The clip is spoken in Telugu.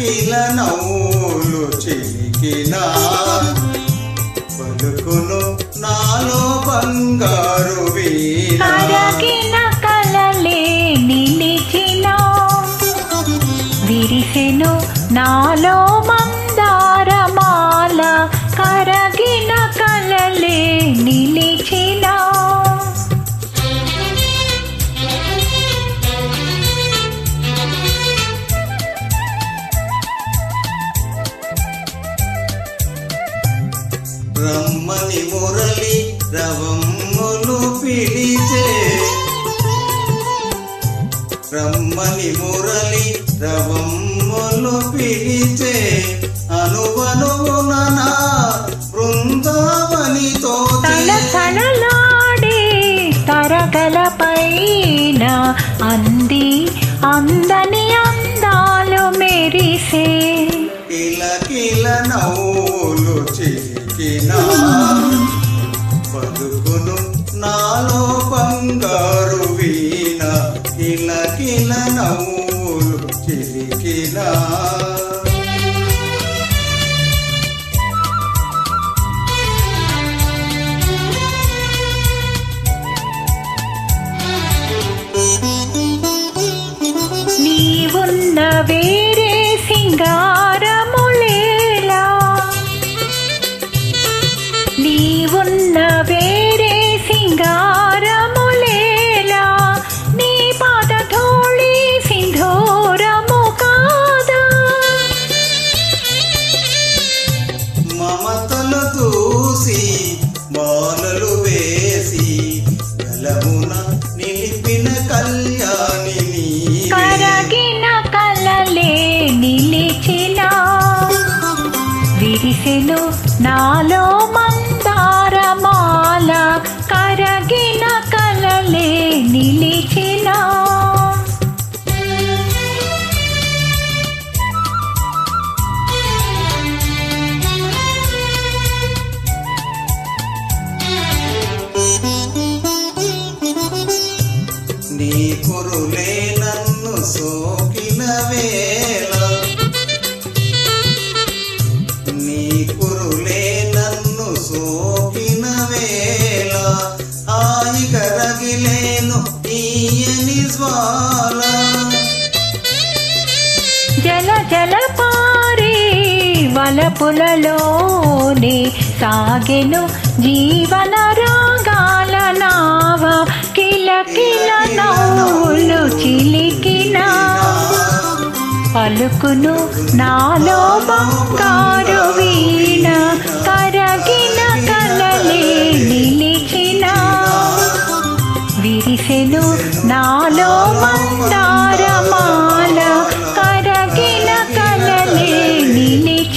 కిల నవ్వులు చిలికిన పలుకును నాలో బంగారు వీణ. కలలే నిలిచిన విరిసెను నాలో మందారమాల. కరగిన కలలే నిలి రమ్మని మురళి రవమ్ములు పిలిచే. రమ్మని మురళి రవమ్ములు పిలిచే. అనువనువున బృందావనితో తల తలలాడే తరగల పైన అంది అందని అందాలు మెరిసే. కిల కిల నవ్వులు చిలికిన నీ కురులే నన్ను సోకిన వేళ. నీ కురులే నన్ను సోకిన వేళ. ఆయిగ రగిలేను తీయని జ్వాల. జల జల పారే వలపులలోనే సాగెను జీవన రా చిలకిన నవ్వులు చిలికిన పలుకును నాలో బంగారు వీణ కరగిన కలలే నిలిచిన విరిసెను నాలో మందారమాల కరగిన కలలే నిలిచిన